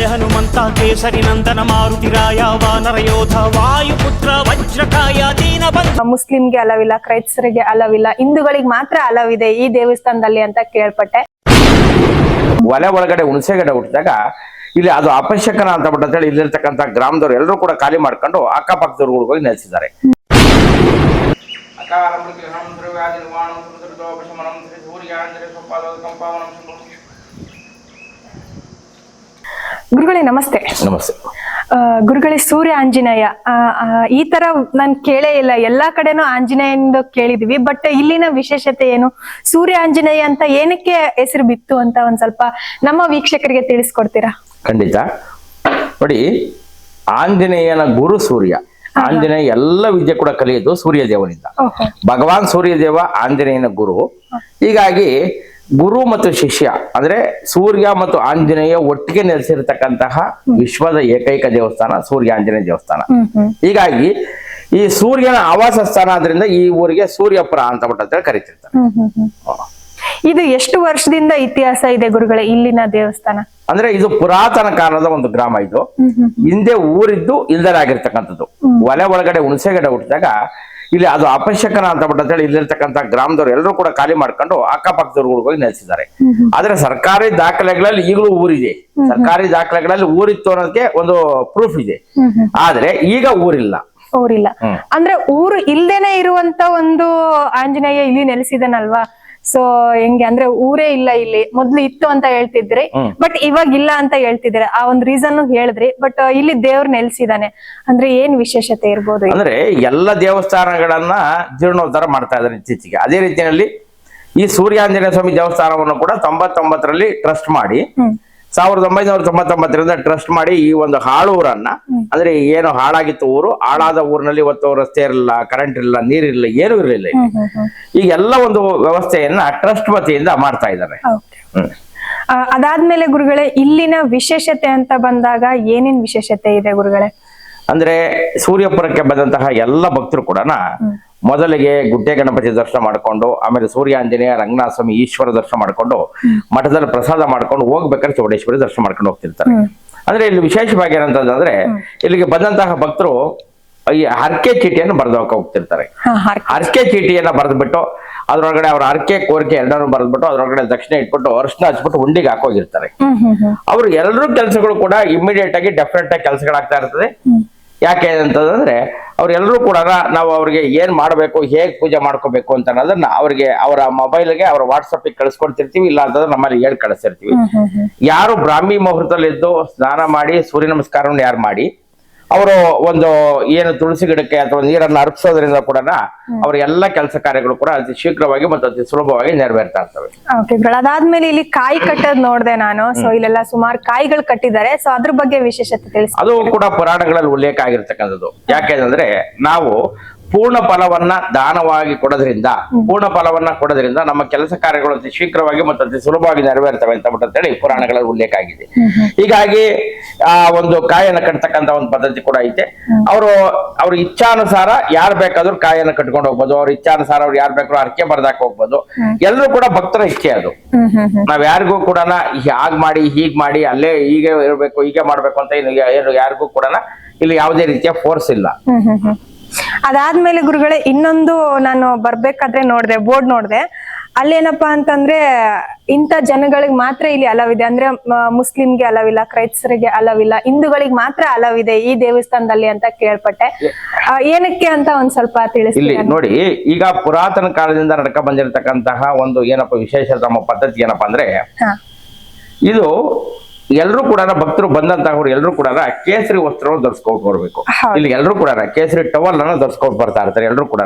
ಜಯ ಹನುಮಂತ ಕೇಸರಿ ನಂದನ ಮಾರುತಿರಾಯ ವಾನರ ಯೋಧ ವಾಯುಪುತ್ರ ವಜ್ರಕಾಯ ದೀನಬಂಧು. ಮುಸ್ಲಿಂಗೆ ಅಲವಿಲ್ಲ ಕ್ರೈಸ್ತರಿಗೆ ಅಲವಿಲ್ಲ ಹಿಂದೂಗಳಿಗೆ ಮಾತ್ರ ಅಲವಿದೆ ಈ ದೇವಸ್ಥಾನದಲ್ಲಿ ಅಂತ ಕೇಳ್ಪಟ್ಟೆ. ಒಲೆ ಒಳಗಡೆ ಹುಣಸೆಗಡೆ ಹುಟ್ಟಿದಾಗ ಇಲ್ಲಿ ಅದು ಅಪಶಕನ ಅಂತ ಬಿಟ್ಟು ಅಂತೇಳಿ ಇಲ್ಲಿರ್ತಕ್ಕಂಥ ಗ್ರಾಮದವ್ರು ಎಲ್ಲರೂ ಕೂಡ ಖಾಲಿ ಮಾಡ್ಕೊಂಡು ಅಕ್ಕಪಕ್ಕದವ್ರು ಹೋಗಿ ನೆಲೆಸಿದ್ದಾರೆ. ಗುರುಗಳೇ ನಮಸ್ತೆ. ನಮಸ್ತೆ. ಗುರುಗಳೇ ಸೂರ್ಯ ಆಂಜನೇಯ. ಈ ತರ ನಾನು ಕೇಳೇ ಇಲ್ಲ. ಎಲ್ಲಾ ಕಡೆನೂ ಆಂಜನೇಯಂದು ಕೇಳಿದೀವಿ. ಬಟ್ ಇಲ್ಲಿನ ವಿಶೇಷತೆ ಏನು? ಸೂರ್ಯ ಆಂಜನೇಯ ಅಂತ ಏನಕ್ಕೆ ಹೆಸರು ಬಿತ್ತು ಅಂತ ಒಂದ್ ಸ್ವಲ್ಪ ನಮ್ಮ ವೀಕ್ಷಕರಿಗೆ ತಿಳಿಸ್ಕೊಡ್ತೀರಾ? ಖಂಡಿತ. ನೋಡಿ ಆಂಜನೇಯನ ಗುರು ಸೂರ್ಯ. ಆಂಜನೇಯ ಎಲ್ಲ ವಿದ್ಯೆ ಕೂಡ ಕಲಿಯೋದು ಸೂರ್ಯ ದೇವನಿಂದ ಓಹೋ. ಭಗವಾನ್ ಸೂರ್ಯದೇವ ಆಂಜನೇಯನ ಗುರು. ಹೀಗಾಗಿ ಗುರು ಮತ್ತು ಶಿಷ್ಯ ಅಂದ್ರೆ ಸೂರ್ಯ ಮತ್ತು ಆಂಜನೇಯ ಒಟ್ಟಿಗೆ ನೆಲೆಸಿರ್ತಕ್ಕಂತಹ ವಿಶ್ವದ ಏಕೈಕ ದೇವಸ್ಥಾನ ಸೂರ್ಯ ಆಂಜನೇಯ ದೇವಸ್ಥಾನ. ಹೀಗಾಗಿ ಈ ಸೂರ್ಯನ ಆವಾಸ ಸ್ಥಾನ ಆದ್ರಿಂದ ಈ ಊರಿಗೆ ಸೂರ್ಯಪುರ ಅಂತ ಬಿಟ್ಟು ಅಂತೇಳಿ ಕರಿತಿರ್ತಾರೆ ಇದು ಎಷ್ಟು ವರ್ಷದಿಂದ ಇತಿಹಾಸ ಇದೆ ಗುರುಗಳೇ ಇಲ್ಲಿನ ದೇವಸ್ಥಾನ? ಅಂದ್ರೆ ಇದು ಪುರಾತನ ಕಾಲದ ಒಂದು ಗ್ರಾಮ ಇದು. ಹಿಂದೆ ಊರಿದ್ದು ಇಲ್ದರಾಗಿರ್ತಕ್ಕಂಥದ್ದು. ಒಲೆ ಒಳಗಡೆ ಹುಣಸೆಗಡೆ ಹುಟ್ಟಿದಾಗ ಇಲ್ಲಿ ಅದು ಅಪಶಕನ ಅಂತ ಬಿಟ್ಟು ಅಂತೇಳಿ ಇಲ್ಲಿರ್ತಕ್ಕಂತ ಗ್ರಾಮದವ್ರು ಎಲ್ಲರೂ ಕೂಡ ಖಾಲಿ ಮಾಡ್ಕೊಂಡು ಅಕ್ಕಪಕ್ಕದವ್ರು ಹೋಗಿ ನೆಲೆಸಿದ್ದಾರೆ. ಆದ್ರೆ ಸರ್ಕಾರಿ ದಾಖಲೆಗಳಲ್ಲಿ ಈಗಲೂ ಊರಿದೆ. ಸರ್ಕಾರಿ ದಾಖಲೆಗಳಲ್ಲಿ ಊರಿತ್ತು ಅನ್ನೋದಕ್ಕೆ ಒಂದು ಪ್ರೂಫ್ ಇದೆ. ಆದ್ರೆ ಈಗ ಊರಿಲ್ಲ. ಊರಿಲ್ಲ. ಅಂದ್ರೆ ಊರು ಇಲ್ದೇನೆ ಇರುವಂತ ಒಂದು ಆಂಜನೇಯ ಇಲ್ಲಿ ನೆಲೆಸಿದನಲ್ವಾ? ಸೊ ಹೆಂಗೆ ಅಂದ್ರೆ ಊರೇ ಇಲ್ಲ ಇಲ್ಲಿ. ಮೊದ್ಲು ಇತ್ತು ಅಂತ ಹೇಳ್ತಿದ್ರಿ ಬಟ್ ಇವಾಗ ಇಲ್ಲ ಅಂತ ಹೇಳ್ತಿದ್ರೆ ಆ ಒಂದ್ ರೀಸನ್ ಹೇಳಿದ್ರಿ ಬಟ್ ಇಲ್ಲಿ ದೇವ್ರ ನೆಲೆಸಿದಾನೆ. ಅಂದ್ರೆ ಏನ್ ವಿಶೇಷತೆ ಇರ್ಬೋದು ಅಂದ್ರೆ ಎಲ್ಲ ದೇವಸ್ಥಾನಗಳನ್ನ ಜೀರ್ಣೋದ್ಧಾರ ಮಾಡ್ತಾ ಇದ್ದಾರೆ ಇತ್ತೀಚೆಗೆ. ಅದೇ ರೀತಿಯಲ್ಲಿ ಈ ಸೂರ್ಯಾಂಜನೇಯ ಸ್ವಾಮಿ ದೇವಸ್ಥಾನವನ್ನು ಕೂಡ ತೊಂಬತ್ತೊಂಬತ್ತರಲ್ಲಿ ಟ್ರಸ್ಟ್ ಮಾಡಿ. ಸಾವಿರದ ಒಂಬೈನೂರ ತೊಂಬತ್ತೊಂಬತ್ತರಿಂದ ಟ್ರಸ್ಟ್ ಮಾಡಿ ಈ ಒಂದು ಹಾಳು ಊರನ್ನ. ಅಂದ್ರೆ ಏನು ಹಾಳಾಗಿತ್ತು ಊರು. ಹಾಳಾದ ಊರಿನಲ್ಲಿ ಇವತ್ತು ರಸ್ತೆ ಇರಲಿಲ್ಲ ಕರೆಂಟ್ ಇರಲಿಲ್ಲ ನೀರಿರಲಿಲ್ಲ ಏನೂ ಇರಲಿಲ್ಲ ಈಗೆಲ್ಲ ಒಂದು ವ್ಯವಸ್ಥೆಯನ್ನ ಟ್ರಸ್ಟ್ ವತಿಯಿಂದ ಮಾಡ್ತಾ ಇದ್ದಾರೆ. ಅದಾದ್ಮೇಲೆ ಗುರುಗಳೇ ಇಲ್ಲಿನ ವಿಶೇಷತೆ ಅಂತ ಬಂದಾಗ ಏನೇನ್ ವಿಶೇಷತೆ ಇದೆ ಗುರುಗಳೇ? ಅಂದ್ರೆ ಸೂರ್ಯಪುರಕ್ಕೆ ಬಂದಂತಹ ಎಲ್ಲ ಭಕ್ತರು ಕೂಡ ಮೊದಲಿಗೆ ಗುಡ್ಡೆ ಗಣಪತಿ ದರ್ಶನ ಮಾಡ್ಕೊಂಡು ಆಮೇಲೆ ಸೂರ್ಯಾಂಜನೇಯ ರಂಗನಾಥ ಸ್ವಾಮಿ ಈಶ್ವರ ದರ್ಶನ ಮಾಡ್ಕೊಂಡು ಮಠದಲ್ಲಿ ಪ್ರಸಾದ ಮಾಡ್ಕೊಂಡು ಹೋಗ್ಬೇಕಾದ್ರೆ ಚೌಡೇಶ್ವರಿ ದರ್ಶನ ಮಾಡ್ಕೊಂಡು ಹೋಗ್ತಿರ್ತಾರೆ. ಅಂದ್ರೆ ಇಲ್ಲಿ ವಿಶೇಷವಾಗಿ ಏನಂತಂದ್ರೆ ಇಲ್ಲಿಗೆ ಬಂದಂತಹ ಭಕ್ತರು ಈ ಹರ್ಕೆ ಚೀಟಿಯನ್ನು ಬರೆದೋಕೆ ಹೋಗ್ತಿರ್ತಾರೆ. ಹರ್ಕೆ ಹರ್ ಹರಕೆ ಚೀಟಿಯನ್ನ ಬರೆದ್ಬಿಟ್ಟು ಅದ್ರೊಳಗಡೆ ಅವ್ರ ಹರ್ಕೆ ಕೋರಿಕೆ ಎರಡನ್ನೂ ಬರೆದ್ಬಿಟ್ಟು ಅದ್ರೊಳಗಡೆ ದಕ್ಷಿಣ ಇಟ್ಬಿಟ್ಟು ಅರ್ಶನ ಹಚ್ಬಿಟ್ಟು ಉಂಡಿಗೆ ಹಾಕೋಗಿರ್ತಾರೆ. ಅವ್ರು ಎಲ್ಲರೂ ಕೆಲಸಗಳು ಕೂಡ ಇಮಿಡಿಯೇಟ್ ಆಗಿ ಡೆಫಿನೆಟ್ ಆಗಿ ಕೆಲಸಗಳಾಗ್ತಾ ಇರ್ತದೆ. ಯಾಕೆ ಅಂತಂದ್ರೆ ಅವ್ರೆಲ್ಲರೂ ಕೂಡ ನಾವು ಅವ್ರಿಗೆ ಏನ್ ಮಾಡಬೇಕು ಹೇಗೆ ಪೂಜೆ ಮಾಡ್ಕೋಬೇಕು ಅಂತ ಅನ್ನೋದನ್ನ ಅವ್ರಿಗೆ ಅವರ ಮೊಬೈಲ್ಗೆ ಅವರ ವಾಟ್ಸಪ್ಗೆ ಕಳ್ಸ್ಕೊಡ್ತಿರ್ತೀವಿ ಇಲ್ಲ ಅಂತಂದ್ರೆ ನಮ್ಮಲ್ಲಿ ಹೇಳಿ ಕಳಿಸ್ತಿರ್ತೀವಿ. ಹ್ಮ್ ಯಾರು ಬ್ರಾಹ್ಮಿ ಮುಹೂರ್ತದಲ್ಲಿ ಎದ್ದು ಸ್ನಾನ ಮಾಡಿ ಸೂರ್ಯ ನಮಸ್ಕಾರವನ್ನು ಯಾರು ಮಾಡಿ ಅವರು ಒಂದು ಏನು ತುಳಸಿ ಗಿಡಕ್ಕೆ ಅಥವಾ ನೀರನ್ನು ಅರ್ಪಿಸೋದ್ರಿಂದ ಕೂಡ ಅವರ ಎಲ್ಲ ಕೆಲಸ ಕಾರ್ಯಗಳು ಕೂಡ ಅತಿ ಶೀಘ್ರವಾಗಿ ಮತ್ತು ಅತಿ ಸುಲಭವಾಗಿ ನೆರವೇರ್ತಾ ಇರ್ತವೆ. ಅದಾದ್ಮೇಲೆ ಇಲ್ಲಿ ಕಾಯಿ ಕಟ್ಟೋದ್ ನೋಡ್ದೆ ನಾನು. ಸೊ ಇಲ್ಲೆಲ್ಲ ಸುಮಾರು ಕಾಯಿಗಳು ಕಟ್ಟಿದ್ದಾರೆ. ಸೊ ಅದ್ರ ಬಗ್ಗೆ ವಿಶೇಷತೆ ತಿಳಿಸಿ. ಅದು ಕೂಡ ಪುರಾಣಗಳಲ್ಲಿ ಉಲ್ಲೇಖ ಆಗಿರ್ತಕ್ಕಂಥದ್ದು. ಯಾಕೆಂದ್ರೆ ನಾವು ಪೂರ್ಣ ಫಲವನ್ನ ದಾನವಾಗಿ ಕೊಡೋದ್ರಿಂದ ಪೂರ್ಣ ಫಲವನ್ನ ಕೊಡೋದ್ರಿಂದ ನಮ್ಮ ಕೆಲಸ ಕಾರ್ಯಗಳು ಅತಿ ಶೀಘ್ರವಾಗಿ ಮತ್ತು ಅತಿ ಸುಲಭವಾಗಿ ನೆರವೇರ್ತವೆ ಅಂತ ಅಂತ ಅಂತೇಳಿ ಪುರಾಣಗಳಲ್ಲಿ ಉಲ್ಲೇಖ ಆಗಿದೆ. ಹೀಗಾಗಿ ಆ ಒಂದು ಕಾಯನ ಕಟ್ತಕ್ಕಂತ ಒಂದು ಪದ್ಧತಿ ಕೂಡ ಐತೆ. ಅವರು ಅವ್ರ ಇಚ್ಛಾನುಸಾರ ಯಾರು ಬೇಕಾದ್ರೂ ಕಾಯನ್ನ ಕಟ್ಕೊಂಡು ಹೋಗ್ಬೋದು. ಅವ್ರ ಇಚ್ಛಾನುಸಾರ ಅವ್ರು ಯಾರು ಬೇಕಾದ್ರೂ ಅರ್ಕೆ ಬರ್ದಾಕ್ ಹೋಗ್ಬೋದು. ಎಲ್ಲರೂ ಕೂಡ ಭಕ್ತರ ಇಚ್ಛೆ ಅದು. ನಾವ್ ಯಾರಿಗೂ ಕೂಡ ಹಾಗ್ ಮಾಡಿ ಹೀಗ್ ಮಾಡಿ ಅಲ್ಲೇ ಹೀಗೆ ಇರ್ಬೇಕು ಹೀಗೆ ಮಾಡ್ಬೇಕು ಅಂತ ಏನು ಏನು ಯಾರಿಗೂ ಕೂಡ ಇಲ್ಲಿ ಯಾವುದೇ ರೀತಿಯ ಫೋರ್ಸ್ ಇಲ್ಲ. ಅದಾದ್ಮೇಲೆ ಗುರುಗಳೇ ಇನ್ನೊಂದು ನಾನು ಬರ್ಬೇಕಾದ್ರೆ ನೋಡ್ದೆ ಬೋರ್ಡ್ ನೋಡ್ದೆ. ಅಲ್ಲೇನಪ್ಪಾ ಅಂತಂದ್ರೆ ಇಂಥ ಜನಗಳಿಗೆ ಮಾತ್ರ ಇಲ್ಲಿ ಅಲವಿದೆ. ಅಂದ್ರೆ ಮುಸ್ಲಿಂಗೆ ಅಲವಿಲ್ಲ ಕ್ರೈಸ್ತರಿಗೆ ಅಲವಿಲ್ಲ ಹಿಂದೂಗಳಿಗೆ ಮಾತ್ರ ಅಲವಿದೆ ಈ ದೇವಸ್ಥಾನದಲ್ಲಿ ಅಂತ ಕೇಳ್ಪಟ್ಟೆ. ಏನಕ್ಕೆ ಅಂತ ಒಂದ್ ಸ್ವಲ್ಪ ಇಲ್ಲಿ ನೋಡಿ ಈಗ ಪುರಾತನ ಕಾಲದಿಂದ ನಡ್ಕ ಬಂದಿರತಕ್ಕಂತಹ ಒಂದು ಏನಪ್ಪ ವಿಶೇಷ ನಮ್ಮ ಪದ್ಧತಿ ಏನಪ್ಪಾ ಅಂದ್ರೆ ಇದು ಎಲ್ಲರೂ ಕೂಡ ಭಕ್ತರು ಬಂದಂತಹವ್ರು ಎಲ್ಲರೂ ಕೂಡ ಕೇಸರಿ ವಸ್ತ್ರವನ್ನು ಧರಿಸ್ಕೊಂಡು ಬರ್ಬೇಕು. ಇಲ್ಲಿ ಎಲ್ಲರೂ ಕೂಡ ಕೇಸರಿ ಟವಲ್ ಅನ್ನ ಧರಿಸ್ಕೊಂಡು ಬರ್ತಾ ಇರ್ತಾರೆ ಎಲ್ಲರೂ ಕೂಡ.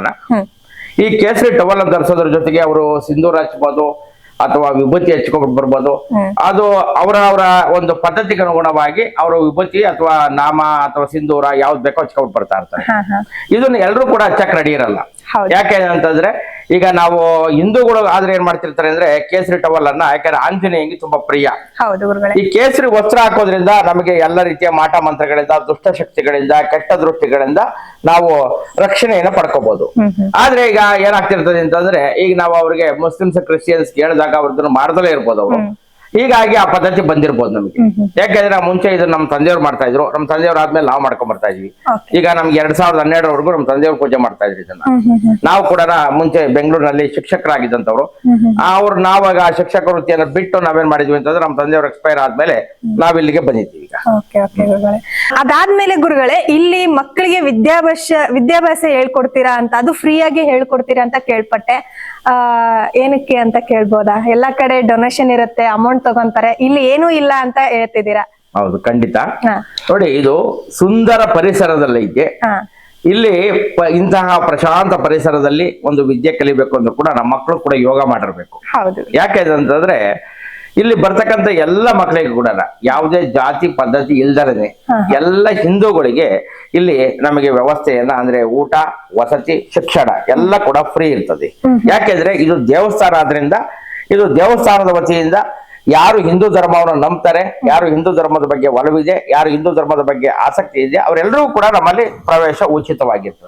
ಈ ಕೇಸರಿ ಟವಲ್ ಅನ್ನು ಧರಿಸೋದ್ರ ಜೊತೆಗೆ ಅವರು ಸಿಂಧೂರ ಹಚ್ಬೋದು ಅಥವಾ ವಿಭೂತಿ ಹಚ್ಕೊಂಡ್ಬಿಟ್ಟು ಬರ್ಬೋದು. ಅದು ಅವರ ಅವರ ಒಂದು ಪದ್ಧತಿಗೆ ಅನುಗುಣವಾಗಿ ಅವರ ವಿಭೂತಿ ಅಥವಾ ನಾಮ ಅಥವಾ ಸಿಂಧೂರ ಯಾವ್ದು ಬೇಕೋ ಹಚ್ಕೊಂಡ್ಬಿಟ್ಟು ಬರ್ತಾ ಇರ್ತಾರೆ. ಇದನ್ನ ಎಲ್ಲರೂ ಕೂಡ ಹಚ್ಚಕ್ ರೆಡಿ ಇರಲ್ಲ. ಯಾಕೆ ಅಂತಂದ್ರೆ ಈಗ ನಾವು ಹಿಂದೂಗಳು ಆದ್ರೆ ಏನ್ ಮಾಡ್ತಿರ್ತಾರೆ ಅಂದ್ರೆ ಕೇಸರಿ ಟವಲ್ ಅನ್ನ ಯಾಕಂದ್ರೆ ಆಂಜನೇಯಂಗೆ ತುಂಬಾ ಪ್ರಿಯ. ಈ ಕೇಸರಿ ವಸ್ತ್ರ ಹಾಕೋದ್ರಿಂದ ನಮಗೆ ಎಲ್ಲ ರೀತಿಯ ಮಾಟ ಮಂತ್ರಗಳಿಂದ ದುಷ್ಟ ಶಕ್ತಿಗಳಿಂದ ಕೆಟ್ಟ ದೃಷ್ಟಿಗಳಿಂದ ನಾವು ರಕ್ಷಣೆಯನ್ನ ಪಡ್ಕೋಬಹುದು ಆದ್ರೆ ಈಗ ಏನಾಗ್ತಿರ್ತದೆ ಅಂತಂದ್ರೆ ಈಗ ನಾವು ಅವ್ರಿಗೆ ಮುಸ್ಲಿಮ್ಸ್ ಕ್ರಿಶ್ಚಿಯನ್ಸ್ ಕೇಳಿದಾಗ ಅವ್ರದನ್ನ ಮಾಡ್ದಲೇ ಇರ್ಬೋದು ಅವರು. ಹೀಗಾಗಿ ಆ ಪದ್ಧತಿ ಬಂದಿರ್ಬೋದು ನಮಗೆ. ಯಾಕೆಂದ್ರೆ ಮುಂಚೆ ಇದು ನಮ್ಮ ತಂದೆಯವ್ರು ಮಾಡ್ತಾ ಇದ್ರು. ನಮ್ಮ ತಂದೆಯವ್ರು ಆದ್ಮೇಲೆ ನಾವು ಮಾಡ್ಕೊಂಡ್ ಬರ್ತಾ ಇದ್ವಿ. ಈಗ ನಮ್ಗೆ ಎರಡ್ ಸಾವಿರದ ಹನ್ನೆರಡರವರೆಗೂ ನಮ್ಮ ತಂದೆಯವ್ರು ಪೂಜೆ ಮಾಡ್ತಾ ಇದ್ರು ಇದನ್ನ. ನಾವು ಕೂಡ ಮುಂಚೆ ಬೆಂಗಳೂರಿನಲ್ಲಿ ಶಿಕ್ಷಕರಾಗಿದ್ದಂತವ್ರು ಅವ್ರು ನಾವಾಗ ಆ ಶಿಕ್ಷಕ ವೃತ್ತಿಯನ್ನು ಬಿಟ್ಟು ನಾವೇನ್ ಮಾಡಿದ್ವಿ ಅಂತಂದ್ರೆ ನಮ್ಮ ತಂದೆಯವ್ರು ಎಕ್ಸ್ಪೈರ್ ಆದ್ಮೇಲೆ ನಾವಿಲ್ಲಿಗೆ ಇಲ್ಲಿಗೆ ಬಂದಿದ್ದೀವಿ. ಈಗ ಓಕೆ ಓಕೆ ಗುರುಗಳೇ. ಅದಾದ್ಮೇಲೆ ಗುರುಗಳೇ ಇಲ್ಲಿ ಮಕ್ಕಳಿಗೆ ವಿದ್ಯಾಭ್ಯಾಸ ವಿದ್ಯಾಭ್ಯಾಸ ಹೇಳ್ಕೊಡ್ತೀರಾ ಅಂತ ಅದು ಫ್ರೀ ಆಗಿ ಹೇಳ್ಕೊಡ್ತೀರಾ ಅಂತ ಕೇಳ್ಪಟ್ಟೆ. ಆ ಏನಕ್ಕೆ ಅಂತ ಕೇಳ್ಬೋದಾ? ಎಲ್ಲಾ ಕಡೆ ಡೊನೇಷನ್ ಇರುತ್ತೆ ಅಮೌಂಟ್ ತಗೊಂತಾರೆ. ಇಲ್ಲಿ ಏನೂ ಇಲ್ಲ ಅಂತ ಹೇಳ್ತಿದ್ದೀರಾ? ಹೌದು ಖಂಡಿತ. ಹಾ. ನೋಡಿ ಇದು ಸುಂದರ ಪರಿಸರದಲ್ಲೈತೆ ಹಾ. ಇಲ್ಲಿ ಇಂತಹ ಪ್ರಶಾಂತ ಪರಿಸರದಲ್ಲಿ ಒಂದು ವಿದ್ಯೆ ಕಲಿಬೇಕು ಅಂದ್ರೂ ಕೂಡ ನಮ್ಮ ಮಕ್ಕಳು ಕೂಡ ಯೋಗ ಮಾಡಿರ್ಬೇಕು. ಹೌದು. ಯಾಕೆ ಅಂತಂದ್ರೆ ಇಲ್ಲಿ ಬರ್ತಕ್ಕಂಥ ಎಲ್ಲ ಮಕ್ಕಳಿಗೆ ಕೂಡ ಯಾವುದೇ ಜಾತಿ ಪದ್ಧತಿ ಇಲ್ದರದೆ ಎಲ್ಲ ಹಿಂದೂಗಳಿಗೆ ಇಲ್ಲಿ ನಮಗೆ ವ್ಯವಸ್ಥೆಯನ್ನ ಅಂದ್ರೆ ಊಟ ವಸತಿ ಶಿಕ್ಷಣ ಎಲ್ಲ ಕೂಡ ಫ್ರೀ ಇರ್ತದೆ. ಯಾಕೆಂದ್ರೆ ಇದು ದೇವಸ್ಥಾನ ಆದ್ರಿಂದ ಇದು ದೇವಸ್ಥಾನದ ವತಿಯಿಂದ ಯಾರು ಹಿಂದೂ ಧರ್ಮವನ್ನು ನಂಬ್ತಾರೆ ಯಾರು ಹಿಂದೂ ಧರ್ಮದ ಬಗ್ಗೆ ಒಲವಿದೆ ಯಾರು ಹಿಂದೂ ಧರ್ಮದ ಬಗ್ಗೆ ಆಸಕ್ತಿ ಇದೆ ಅವರೆಲ್ಲರೂ ಕೂಡ ನಮ್ಮಲ್ಲಿ ಪ್ರವೇಶ ಉಚಿತವಾಗಿತ್ತು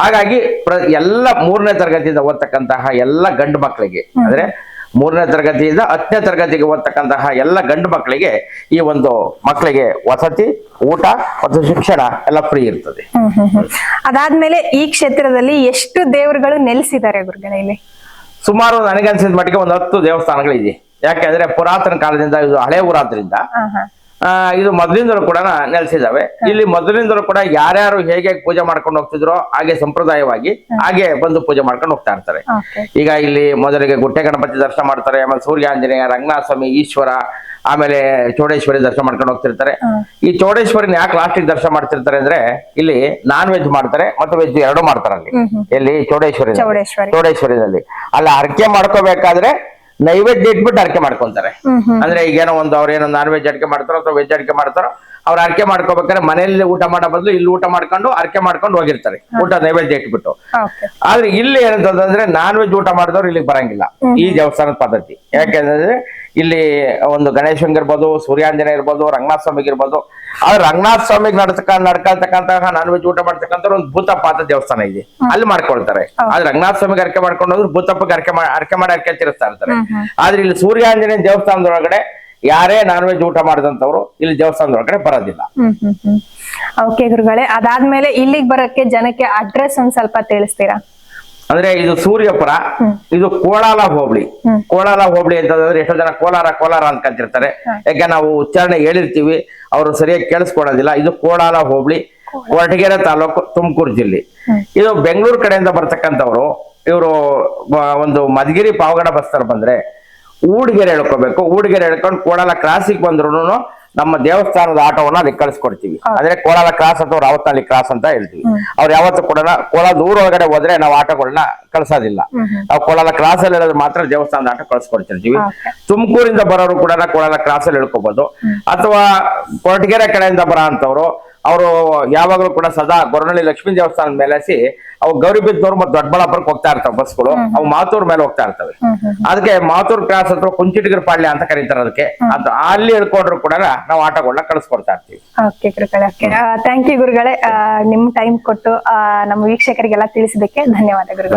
ಹಾಗಾಗಿ ಪ್ರ- ಎಲ್ಲ ಮೂರನೇ ತರಗತಿಯಿಂದ ಓದ್ತಕ್ಕಂತಹ ಎಲ್ಲ ಗಂಡು ಮಕ್ಕಳಿಗೆ ಅಂದ್ರೆ ಮೂರನೇ ತರಗತಿಯಿಂದ ಹತ್ತನೇ ತರಗತಿಗೆ ಓದ್ತಕ್ಕಂತಹ ಎಲ್ಲ ಗಂಡು ಮಕ್ಕಳಿಗೆ ಈ ಒಂದು ಮಕ್ಕಳಿಗೆ ವಸತಿ ಊಟ ಮತ್ತು ಶಿಕ್ಷಣ ಎಲ್ಲ ಫ್ರೀ ಇರ್ತದೆ. ಅದಾದ್ಮೇಲೆ ಈ ಕ್ಷೇತ್ರದಲ್ಲಿ ಎಷ್ಟು ದೇವರುಗಳು ನೆಲೆಸಿದ್ದಾರೆ ಗುರುಗಳೇ ಇಲ್ಲಿ? ಸುಮಾರು ನನಗನ್ಸಿದ ಮಟ್ಟಿಗೆ ಒಂದು ಹತ್ತು ದೇವಸ್ಥಾನಗಳಿದೆ. ಯಾಕೆಂದ್ರೆ ಪುರಾತನ ಕಾಲದಿಂದ ಇದು ಹಳೆ ಊರಾದ್ರಿಂದ ಇದು ಮೊದಲಿಂದಲೂ ಕೂಡ ನೆಲೆಸಿದಾವೆ ಇಲ್ಲಿ ಮೊದಲಿಂದಲೂ ಕೂಡ ಯಾರ್ಯಾರು ಹೇಗೆ ಪೂಜೆ ಮಾಡ್ಕೊಂಡು ಹೋಗ್ತಿದ್ರೋ ಹಾಗೆ ಸಂಪ್ರದಾಯವಾಗಿ ಹಾಗೆ ಬಂದು ಪೂಜೆ ಮಾಡ್ಕೊಂಡು ಹೋಗ್ತಾ ಇರ್ತಾರೆ. ಈಗ ಇಲ್ಲಿ ಮೊದಲಿಗೆ ಗುಟ್ಟೆ ಗಣಪತಿ ದರ್ಶನ ಮಾಡ್ತಾರೆ ಆಮೇಲೆ ಸೂರ್ಯಾಂಜನೇಯ ರಂಗನಾಥ ಸ್ವಾಮಿ ಈಶ್ವರ ಆಮೇಲೆ ಚೌಡೇಶ್ವರಿ ದರ್ಶನ ಮಾಡ್ಕೊಂಡು ಹೋಗ್ತಿರ್ತಾರೆ. ಈ ಚೌಡೇಶ್ವರಿನ ಯಾಕೆ ಲಾಸ್ಟಿಗೆ ದರ್ಶನ ಮಾಡ್ತಿರ್ತಾರೆ ಅಂದ್ರೆ ಇಲ್ಲಿ ನಾನ್ ವೆಜ್ ಮಾಡ್ತಾರೆ ಮತ್ತು ವೆಜ್ ಎರಡು ಮಾಡ್ತಾರೆ ಅಲ್ಲಿ. ಇಲ್ಲಿ ಚೌಡೇಶ್ವರಿ ಚೌಡೇಶ್ವರಿ. ಚೌಡೇಶ್ವರಿನಲ್ಲಿ. ಅಲ್ಲಿ ಅರ್ಕೆ ಮಾಡ್ಕೋಬೇಕಾದ್ರೆ ನೈವೇದ್ಯ ಇಟ್ಬಿಟ್ಟು ಅರ್ಕೆ ಮಾಡ್ಕೊಂತಾರೆ. ಅಂದ್ರೆ ಈಗೇನೋ ಒಂದು ಅವ್ರೇನೋ ನಾನ್ ವೆಜ್ ಅಡಿಕೆ ಮಾಡ್ತಾರೋ ಅಥವಾ ವೆಜ್ ಅಡಿಕೆ ಮಾಡ್ತಾರೋ ಅವ್ರ ಅಡಿಕೆ ಮಾಡ್ಕೋಬೇಕಾದ್ರೆ ಮನೆಯಲ್ಲಿ ಊಟ ಮಾಡೋ ಬದಲು ಇಲ್ಲಿ ಊಟ ಮಾಡ್ಕೊಂಡು ಅರ್ಕೆ ಮಾಡ್ಕೊಂಡು ಹೋಗಿರ್ತಾರೆ. ಊಟ ನೈವೇದ್ಯ ಇಟ್ಬಿಟ್ಟು. ಆದ್ರೆ ಇಲ್ಲಿ ಏನಂತಂದ್ರೆ ನಾನ್ ವೆಜ್ ಊಟ ಮಾಡಿದವ್ರು ಇಲ್ಲಿಗೆ ಬರಂಗಿಲ್ಲ. ಈ ದೇವಸ್ಥಾನದ ಪದ್ಧತಿ. ಯಾಕೆಂದ್ರೆ ಇಲ್ಲಿ ಒಂದು ಗಣೇಶಂಗ್ ಇರ್ಬೋದು ಸೂರ್ಯಾಂಜನ ಇರ್ಬೋದು ರಂಗನಾಥ ಸ್ವಾಮಿಗೆ ಇರ್ಬೋದು. ಆದ್ರೆ ರಂಗನಾಥ ಸ್ವಾಮಿಗೆ ನಡ್ತಕ್ಕ ನಡ್ಕೊಳ್ತಕ್ಕಂತಹ ನಾನ್ ವೆಜ್ ಊಟ ಮಾಡ್ತಕ್ಕಂಥ ಒಂದು ಅಂತ ದೇವಸ್ಥಾನ ಇದೆ. ಅಲ್ಲಿ ಮಾಡ್ಕೊಳ್ತಾರೆ. ಆದ್ರೆ ರಂಗನಾಥ ಸ್ವಾಮಿಗೆ ಅರ್ಕೆ ಮಾಡ್ಕೊಂಡು ಹೋದ್ರು ಭೂತಪ್ಪಗೆ ಅರ್ಕೆ ಮಾಡಿ ಅರ್ಕೆ ಮಾಡಿ ಅರ್ಕೆ ತಿರ್ಸ್ತಾ ಇರ್ತಾರೆ. ಆದ್ರೆ ಇಲ್ಲಿ ಸೂರ್ಯಾಂಜನೇಯ ದೇವಸ್ಥಾನದೊಳಗಡೆ ಯಾರೇ ನಾನ್ ವೆಜ್ ಊಟ ಮಾಡಿದಂತವ್ರು ಇಲ್ಲಿ ದೇವಸ್ಥಾನದೊಳಗಡೆ ಬರೋದಿಲ್ಲ. ಓಕೆ ಗುರುಗಳೇ. ಅದಾದ್ಮೇಲೆ ಇಲ್ಲಿಗೆ ಬರಕ್ಕೆ ಜನಕ್ಕೆ ಅಡ್ರೆಸ್ ಒಂದ್ ಸ್ವಲ್ಪ ತಿಳಿಸ್ತೀರಾ? ಅಂದ್ರೆ ಇದು ಸೂರ್ಯಪುರ ಇದು ಕೋಳಾಲ ಹೋಬಳಿ. ಕೋಳಾಲ ಹೋಬಳಿ ಅಂತಂದ್ರೆ ಎಷ್ಟೋ ಜನ ಕೋಲಾರ ಕೋಲಾರ ಅನ್ಕೊಂತಿರ್ತಾರೆ. ಯಾಕೆ ನಾವು ಉಚ್ಚಾರಣೆ ಹೇಳಿರ್ತೀವಿ ಅವರು ಸರಿಯಾಗಿ ಕೇಳಿಸ್ಕೊಳ್ಳೋದಿಲ್ಲ. ಇದು ಕೋಳಾಲ ಹೋಬಳಿ ಕೊರಟಗೆರೆ ತಾಲೂಕು ತುಮಕೂರು ಜಿಲ್ಲೆ. ಇದು ಬೆಂಗಳೂರು ಕಡೆಯಿಂದ ಬರ್ತಕ್ಕಂಥವ್ರು ಇವರು ಒಂದು ಮಧುಗಿರಿ ಪಾವಗಡ ಬಸ್ತಾರ ಬಂದ್ರೆ ಊಡಿಗೆರೆ ಹೇಳ್ಕೋಬೇಕು ಊಡಿಗೆರೆ ಹೇಳ್ಕೊಂಡು ಕೋಳಾಲ ಕ್ರಾಸಿಗೆ ಬಂದ್ರು ನಮ್ಮ ದೇವಸ್ಥಾನದ ಆಟೋವನ್ನ ಅಲ್ಲಿ ಕಳಿಸ್ಕೊಡ್ತೀವಿ. ಅಂದ್ರೆ ಕೋಲಾರ ಕ್ರಾಸ್ ಅಥವಾ ರಾವತನಹಳ್ಳಿ ಕ್ರಾಸ್ ಅಂತ ಹೇಳ್ತೀವಿ. ಅವ್ರು ಯಾವತ್ತೂ ಕೂಡ ದೂರ ಒಳಗಡೆ ಹೋದ್ರೆ ನಾವು ಆಟೋಗಳನ್ನ ಕಳ್ಸೋದಿಲ್ಲ. ನಾವು ಕೋಲಾರ ಕ್ರಾಸ್ ಅಲ್ಲಿ ಇರೋದು ಮಾತ್ರ ದೇವಸ್ಥಾನದ ಆಟ ಕಳ್ಸ್ಕೊಡ್ತಿರ್ತೀವಿ. ತುಮಕೂರಿಂದ ಬರೋರು ಕೂಡ ಕೋಲಾರ ಕ್ರಾಸ್ ಅಲ್ಲಿ ಇಳ್ಕೋಬಹುದು ಅಥವಾ ಕೊರಟಗೆರೆ ಕಡೆಯಿಂದ ಬರೋ ಅಂತವ್ರು ಅವರು ಯಾವಾಗಲೂ ಕೂಡ ಸದಾ ಗೊರನಳ್ಳಿ ಲಕ್ಷ್ಮೀ ದೇವಸ್ಥಾನದ ಮೇಲೆಸಿ ಅವು ಗೌರಿಬಿದ್ದವ್ರು ಮತ್ತು ದೊಡ್ಡಬಳ್ಳಾಪುರಕ್ಕೆ ಹೋಗ್ತಾ ಇರ್ತಾವೆ ಬಸ್ಗಳು ಅವು ಮಾತೂರ್ ಮೇಲೆ ಹೋಗ್ತಾ ಇರ್ತವೆ. ಅದಕ್ಕೆ ಮಾತೂರ್ ಕ್ರಾಸ್ ಅಥವಾ ಕುಂಚಿಟಿಗರ ಪಾಳ್ಯ ಅಂತ ಕರೀತಾರೆ ಅದಕ್ಕೆ. ಅದು ಅಲ್ಲಿ ಇಳ್ಕೊಂಡ್ರು ಕೂಡ ನಾವು ಆಟಗಳನ್ನ ಕಳಿಸ್ಕೊಡ್ತಾ ಇರ್ತೀವಿ. ಓಕೆ ಗುರುಗಳೇ ಥ್ಯಾಂಕ್ ಯು ಗುರುಗಳೇ. ನಿಮ್ಮ ನಿಮ್ ಟೈಮ್ ಕೊಟ್ಟು ನಮ್ಮ ವೀಕ್ಷಕರಿಗೆಲ್ಲ ತಿಳಿಸಿದ್ದಕ್ಕೆ ಧನ್ಯವಾದ ಗುರುಗಳು.